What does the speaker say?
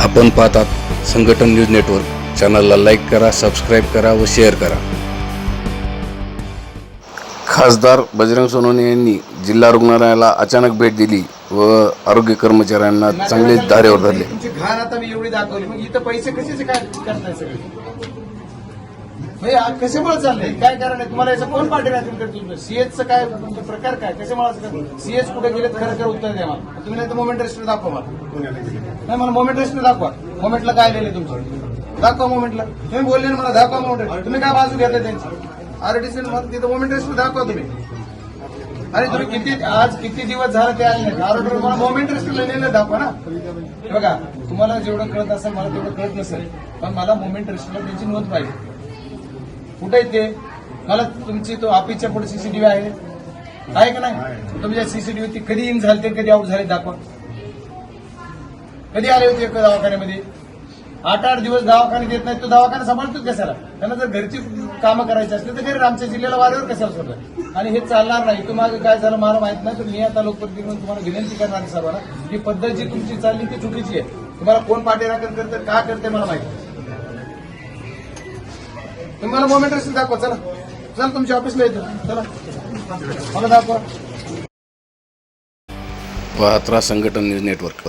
आपण पाहतात Sanghatan news network. चॅनलला लाईक करा सबस्क्राईब करा व शेअर करा. खासदार बजरंग सोनवणे यांनी जिल्हा रुग्णालयाला अचानक भेट दिली व आरोग्य कर्मचाऱ्यांना चांगले धारेवर धरले. घाण आता मी एवढी दाखवली. मग इथं पैसे कशाचे काय करताय सगळे? म्हणजे आज कशामुळे चाललंय? काय कारण आहे? तुम्हाला याचं कोण पाठी राहतील तर तुमचं? सीएचचं काय तुमचा प्रकार काय? कशामुळे सीएच कुठे गेलेत? खरं खरं उत्तर द्या मला. तुम्ही नाही तर मोमेंट रेस्टर दाखवा मला. नाही मला मोमेंट रेस्टर दाखवा. मोमेंटला काय लिहिले तुमचं? दाखवा मोमेंटला तुम्ही बोलले ना मला दाखवा मोमेंट तुम्ही काय बाजू घेतली त्यांची? आरटीसी तिथं मोमेंट रेस्टर दाखवा तुम्ही. अरे तुम्ही किती आज किती दिवस झाला ते आले? नाही मला मोमेंट रेस्टला नेलं दाखवा ना. बघा तुम्हाला जेवढं कळत असेल मला तेवढं कळत नसेल पण मला मोमेंट रेस्टला त्यांची नोंद पाहिजे. कुठे ते. मला तुमची तो ऑफिसच्या पुढे सीसीटीव्ही आहे. आहे का नाही? तुमच्या सीसीटीव्ही ती कधी इन झाले ते कधी आउट झाले दाखवा. कधी आले होते एका दवाखान्यामध्ये? आठ आठ दिवस दवाखाने देत नाही तो दवाखाना सांभाळतोच कशाला? त्यांना जर घरची कामं करायची असली तर घरी आमच्या जिल्ह्याला वाऱ्यावर कशाला सोडलं आणि हे चालणार नाही. तुम्हाला काय झालं मला माहीत नाही तर मी आता लोकप्रतिनिधी म्हणून तुम्हाला विनंती करणार सर्वांना ही पद्धत जी तुमची चालली ती चुकीची आहे. तुम्हाला कोण पाठीराखण करतं का करते मला माहिती नाही. तुम्ही मला मोमेंट रेस्ट दाखवा चला. चला तुमच्या ऑफिसला येतो. चला. मला दाखवा. पाहत संघटन न्यूज नेटवर्क